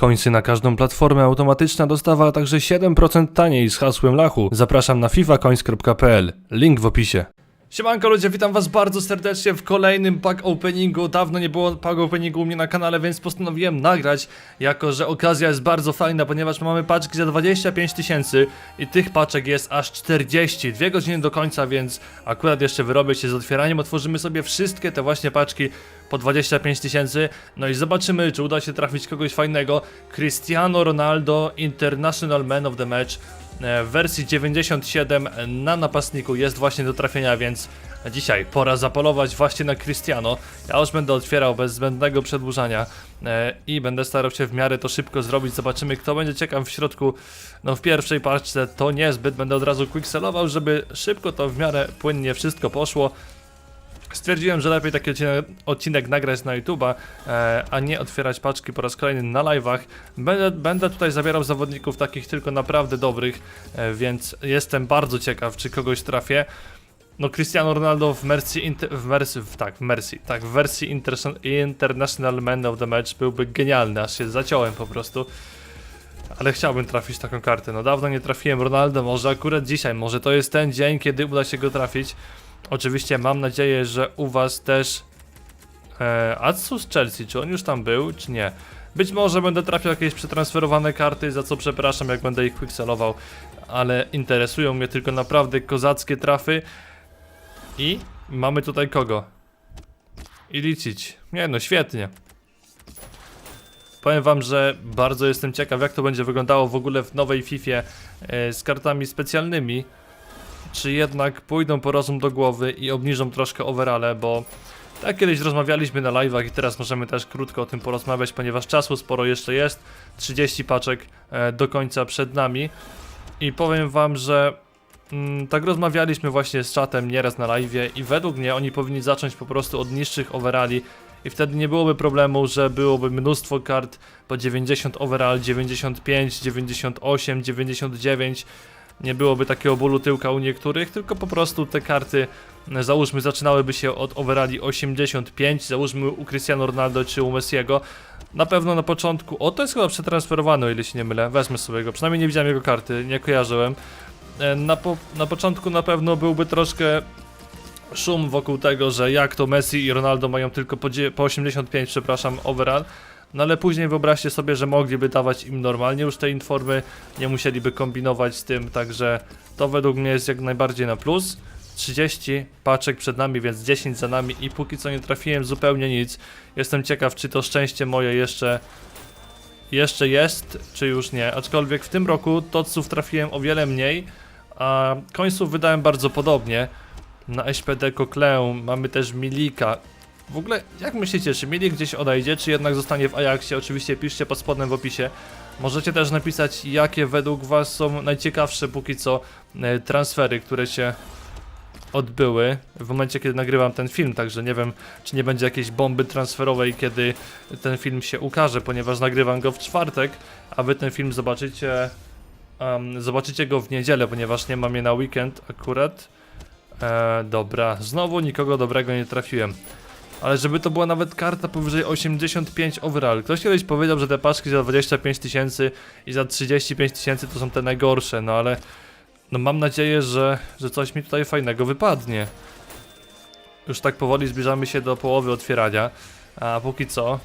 Końcy na każdą platformę, automatyczna dostawa, a także 7% taniej z hasłem Lachu. Zapraszam na fifacoins.pl. Link w opisie. Siemanko ludzie, witam was bardzo serdecznie w kolejnym pack openingu. Dawno nie było pack openingu u mnie na kanale, więc postanowiłem nagrać, jako że okazja jest bardzo fajna, ponieważ mamy paczki za 25 tysięcy i tych paczek jest aż 40. Dwie godziny do końca, więc akurat jeszcze wyrobię się z otwieraniem. Otworzymy sobie wszystkie te właśnie paczki po 25 tysięcy. No i zobaczymy, czy uda się trafić kogoś fajnego. Cristiano Ronaldo, International Man of the Match w wersji 97 na napastniku jest właśnie do trafienia, więc dzisiaj pora zapolować właśnie na Cristiano. Ja już będę otwierał bez zbędnego przedłużania e, i będę starał się w miarę to szybko zrobić. Zobaczymy, kto będzie ciekaw w środku. No w pierwszej paczce to niezbyt, będę od razu quickselował, żeby szybko to w miarę płynnie wszystko poszło. Stwierdziłem, że lepiej taki odcinek, odcinek nagrać na YouTube'a, e, a nie otwierać paczki po raz kolejny na live'ach. Będę, będę tutaj zabierał zawodników takich tylko naprawdę dobrych, e, więc jestem bardzo ciekaw, czy kogoś trafię. No Cristiano Ronaldo w inter, w wersji w, tak, w wersji, tak, w wersji Interson- International Man of the Match byłby genialny, aż się zaciąłem po prostu. Ale chciałbym trafić taką kartę. No dawno nie trafiłem Ronaldo, może akurat dzisiaj, może to jest ten dzień, kiedy uda się go trafić. Oczywiście mam nadzieję, że u was też e, Atsu z Chelsea, czy on już tam był, czy nie? Być może będę trafiał jakieś przetransferowane karty, za co przepraszam, jak będę ich quickselował, ale interesują mnie tylko naprawdę kozackie trafy. I mamy tutaj kogo? I liczyć. Nie no, świetnie. Powiem wam, że bardzo jestem ciekaw, jak to będzie wyglądało w ogóle w nowej FIFA e, z kartami specjalnymi czy jednak pójdą po rozum do głowy i obniżą troszkę overale, bo tak kiedyś rozmawialiśmy na live'ach i teraz możemy też krótko o tym porozmawiać, ponieważ czasu sporo jeszcze jest, 30 paczek e, do końca przed nami. I powiem wam, że mm, tak rozmawialiśmy właśnie z czatem nieraz na live'ie i według mnie oni powinni zacząć po prostu od niższych overali i wtedy nie byłoby problemu, że byłoby mnóstwo kart po 90 overall, 95, 98, 99 nie byłoby takiego bólu tyłka u niektórych, tylko po prostu te karty, e, załóżmy, zaczynałyby się od overali 85, załóżmy u Cristiano Ronaldo czy u Messiego. Na pewno na początku, o to jest chyba przetransferowany, o ile się nie mylę, wezmę sobie go, przynajmniej nie widziałem jego karty, nie kojarzyłem. E, Na, po, na początku na pewno byłby troszkę szum wokół tego, że jak to Messi i Ronaldo mają tylko po, po 85, przepraszam, overall. No ale później wyobraźcie sobie, że mogliby dawać im normalnie już te informy, nie musieliby kombinować z tym, także to według mnie jest jak najbardziej na plus. 30 paczek przed nami, więc 10 za nami i póki co nie trafiłem zupełnie nic. Jestem ciekaw, czy to szczęście moje jeszcze jeszcze jest, czy już nie. Aczkolwiek w tym roku toców trafiłem o wiele mniej, a końców wydałem bardzo podobnie. Na SPD Coquelin mamy też Milika. W ogóle, jak myślicie, czy Milik gdzieś odejdzie, czy jednak zostanie w Ajaxie? Oczywiście piszcie pod spodem w opisie. Możecie też napisać, jakie według was są najciekawsze póki co e, transfery, które się odbyły w momencie, kiedy nagrywam ten film, także nie wiem, czy nie będzie jakiejś bomby transferowej, kiedy ten film się ukaże, ponieważ nagrywam go w czwartek, a wy ten film zobaczycie em, zobaczycie go w niedzielę, ponieważ nie mam je na weekend akurat. E, dobra, znowu nikogo dobrego nie trafiłem. Ale żeby to była nawet karta powyżej 85 overall. Ktoś kiedyś powiedział, że te paczki za 25 tysięcy i za 35 tysięcy to są te najgorsze, no ale no mam nadzieję, że, że coś mi tutaj fajnego wypadnie. Już tak powoli zbliżamy się do połowy otwierania, a póki co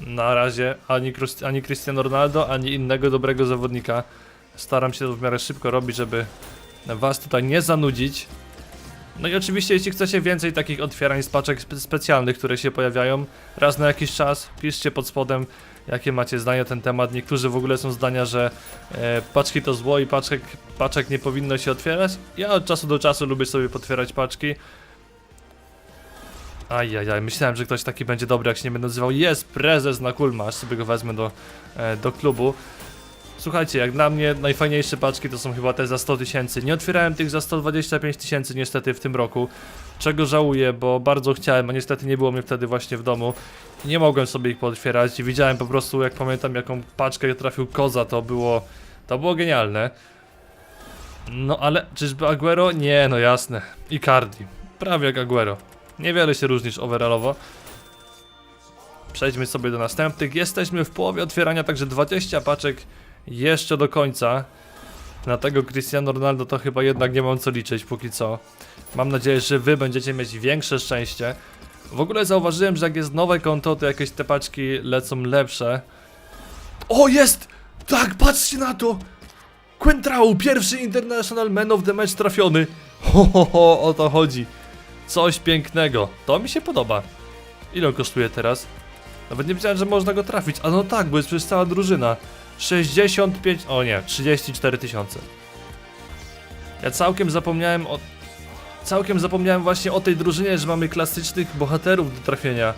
na razie ani, ani Cristiano Ronaldo, ani innego dobrego zawodnika. Staram się to w miarę szybko robić, żeby was tutaj nie zanudzić. No i oczywiście, jeśli chcecie więcej takich otwierań z paczek spe specjalnych, które się pojawiają raz na jakiś czas, piszcie pod spodem, jakie macie zdania na ten temat. Niektórzy w ogóle są zdania, że e, paczki to zło i paczek, paczek nie powinno się otwierać. Ja od czasu do czasu lubię sobie potwierać paczki. Ajajaj, myślałem, że ktoś taki będzie dobry, jak się nie będę nazywał. Jest prezes na kulma, sobie go wezmę do, e, do klubu. Słuchajcie, jak dla mnie najfajniejsze paczki to są chyba te za 100 tysięcy. Nie otwierałem tych za 125 tysięcy niestety w tym roku, czego żałuję, bo bardzo chciałem, a niestety nie było mnie wtedy właśnie w domu. Nie mogłem sobie ich pootwierać i widziałem po prostu, jak pamiętam, jaką paczkę trafił Koza, to było, to było genialne. No ale czyżby Aguero? Nie, no jasne. Icardi. Prawie jak Aguero. Niewiele się różnisz overallowo. Przejdźmy sobie do następnych. Jesteśmy w połowie otwierania, także 20 paczek jeszcze do końca. Na tego Cristiano Ronaldo to chyba jednak nie mam co liczyć póki co. Mam nadzieję, że wy będziecie mieć większe szczęście. W ogóle zauważyłem, że jak jest nowe konto, to jakieś te paczki lecą lepsze. O, jest! Tak, patrzcie na to! Quentrau, pierwszy International Man of the Match trafiony. Ho, ho, ho, o to chodzi. Coś pięknego. To mi się podoba. Ile on kosztuje teraz? Nawet nie wiedziałem, że można go trafić. A no tak, bo jest przecież cała drużyna. 65, o nie, 34 tysiące. Ja całkiem zapomniałem o... Całkiem zapomniałem właśnie o tej drużynie, że mamy klasycznych bohaterów do trafienia.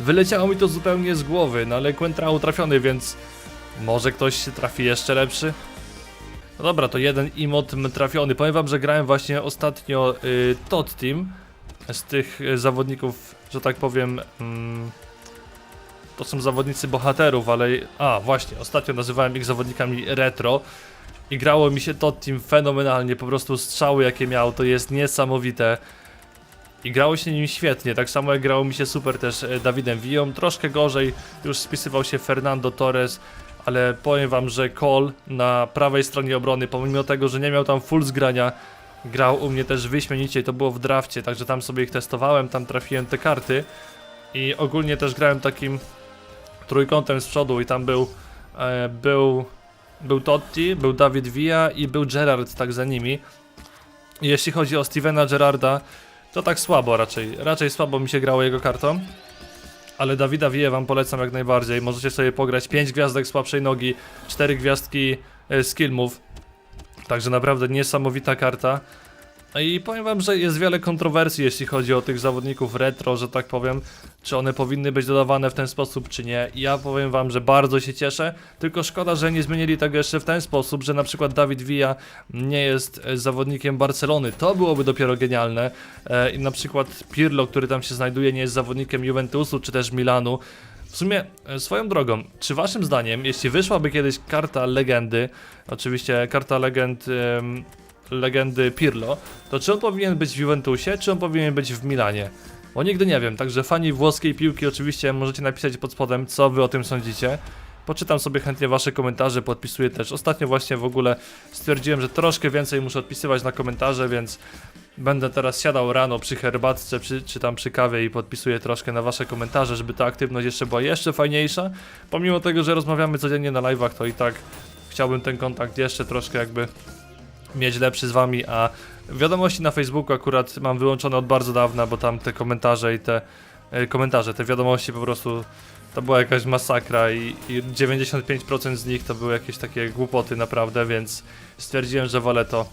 Wyleciało mi to zupełnie z głowy, no ale Quentrau trafiony, więc... Może ktoś się trafi jeszcze lepszy? No dobra, to jeden emot trafiony. Powiem wam, że grałem właśnie ostatnio y, Tot Team z tych y, zawodników, że tak powiem. Mm, to są zawodnicy bohaterów, ale. A, właśnie, ostatnio nazywałem ich zawodnikami retro. I grało mi się Tot Team fenomenalnie. Po prostu strzały, jakie miał, to jest niesamowite. I grało się nim świetnie, tak samo jak grało mi się super też e, Dawidem Villą. Troszkę gorzej już spisywał się Fernando Torres, ale powiem wam, że Cole na prawej stronie obrony, pomimo tego, że nie miał tam full zgrania, grał u mnie też wyśmienicie to było w drafcie, także tam sobie ich testowałem, tam trafiłem te karty i ogólnie też grałem takim trójkątem z przodu i tam był e, był był Totti, był Dawid Villa i był Gerard tak za nimi. Jeśli chodzi o Stevena Gerarda, to tak słabo raczej, raczej słabo mi się grało jego kartą. Ale Dawida Wije wam polecam jak najbardziej. Możecie sobie pograć 5 gwiazdek słabszej nogi, 4 gwiazdki e, skill move. Także naprawdę niesamowita karta. I powiem wam, że jest wiele kontrowersji, jeśli chodzi o tych zawodników retro, że tak powiem, czy one powinny być dodawane w ten sposób, czy nie. I Ja powiem wam, że bardzo się cieszę, tylko szkoda, że nie zmienili tego jeszcze w ten sposób, że na przykład Dawid Villa nie jest e, zawodnikiem Barcelony. To byłoby dopiero genialne. E, I na przykład Pirlo, który tam się znajduje, nie jest zawodnikiem Juventusu, czy też Milanu. W sumie, e, swoją drogą, czy waszym zdaniem, jeśli wyszłaby kiedyś karta legendy, oczywiście karta legend, legendy Pirlo, to czy on powinien być w Juventusie, czy on powinien być w Milanie? Bo nigdy nie wiem, także fani włoskiej piłki oczywiście możecie napisać pod spodem, co wy o tym sądzicie. Poczytam sobie chętnie wasze komentarze, podpisuję też. Ostatnio właśnie w ogóle stwierdziłem, że troszkę więcej muszę odpisywać na komentarze, więc będę teraz siadał rano przy herbatce, przy, czy tam przy kawie i podpisuję troszkę na wasze komentarze, żeby ta aktywność jeszcze była jeszcze fajniejsza. Pomimo tego, że rozmawiamy codziennie na live'ach, to i tak chciałbym ten kontakt jeszcze troszkę jakby mieć lepszy z wami, a wiadomości na Facebooku akurat mam wyłączone od bardzo dawna, bo tam te komentarze i te e, komentarze, te wiadomości po prostu to była jakaś masakra i, i 95% z nich to były jakieś takie głupoty naprawdę, więc stwierdziłem, że wolę to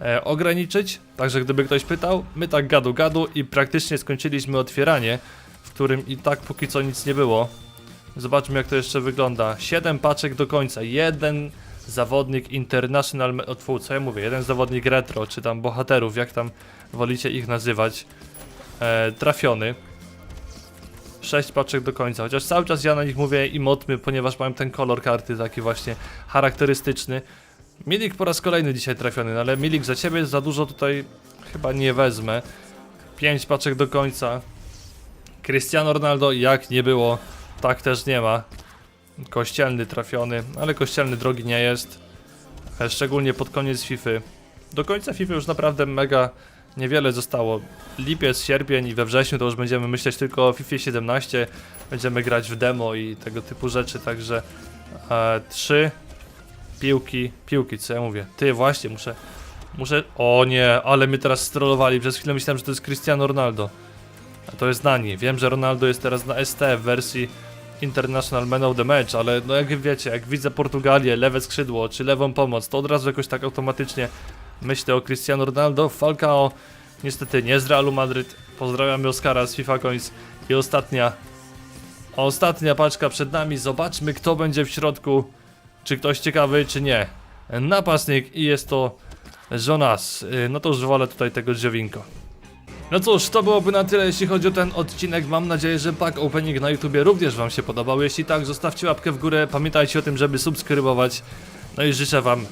e, ograniczyć. Także gdyby ktoś pytał, my tak gadu gadu i praktycznie skończyliśmy otwieranie, w którym i tak póki co nic nie było. Zobaczmy jak to jeszcze wygląda. 7 paczek do końca, jeden zawodnik International, o, co ja mówię, jeden zawodnik retro, czy tam bohaterów, jak tam wolicie ich nazywać, e, trafiony. 6 paczek do końca, chociaż cały czas ja na nich mówię emotmy, ponieważ mam ten kolor karty taki właśnie charakterystyczny. Milik po raz kolejny dzisiaj trafiony, no ale Milik za ciebie za dużo tutaj chyba nie wezmę. 5 paczek do końca. Cristiano Ronaldo jak nie było, tak też nie ma. Kościelny trafiony, ale kościelny drogi nie jest. E, Szczególnie pod koniec FIFA. Do końca FIFA już naprawdę mega niewiele zostało. Lipiec, sierpień i we wrześniu to już będziemy myśleć tylko o FIFA 17. Będziemy grać w demo i tego typu rzeczy, także e, trzy piłki, piłki, co ja mówię? Ty właśnie, muszę, muszę, o nie, ale mnie teraz strollowali, przez chwilę myślałem, że to jest Cristiano Ronaldo. A to jest Nani. Wiem, że Ronaldo jest teraz na ST w wersji International Man of the Match, ale no jak wiecie, jak widzę Portugalię, lewe skrzydło czy lewą pomoc, to od razu jakoś tak automatycznie myślę o Cristiano Ronaldo, Falcao, niestety nie z Realu Madryt. Pozdrawiamy Oskara z FIFA Coins i ostatnia, ostatnia paczka przed nami. Zobaczmy kto będzie w środku, czy ktoś ciekawy, czy nie. Napastnik i jest to Jonas. Y, No to już wolę tutaj tego Dziowinko. No cóż, to byłoby na tyle jeśli chodzi o ten odcinek. Mam nadzieję, że pack opening na YouTubie również Wam się podobał. Jeśli tak, zostawcie łapkę w górę. Pamiętajcie o tym, żeby subskrybować. No i życzę Wam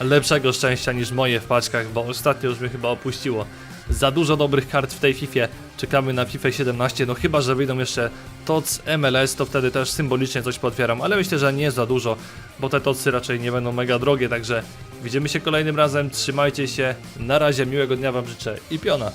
lepszego szczęścia niż moje w paczkach, bo ostatnio już mnie chyba opuściło. za dużo dobrych kart w tej FIFA. Czekamy na FIFA 17, no chyba, że wyjdą jeszcze TOC, MLS, to wtedy też symbolicznie coś potwieram, ale myślę, że nie za dużo, bo te TOCy raczej nie będą mega drogie, także widzimy się kolejnym razem, trzymajcie się, na razie, miłego dnia wam życzę i piona.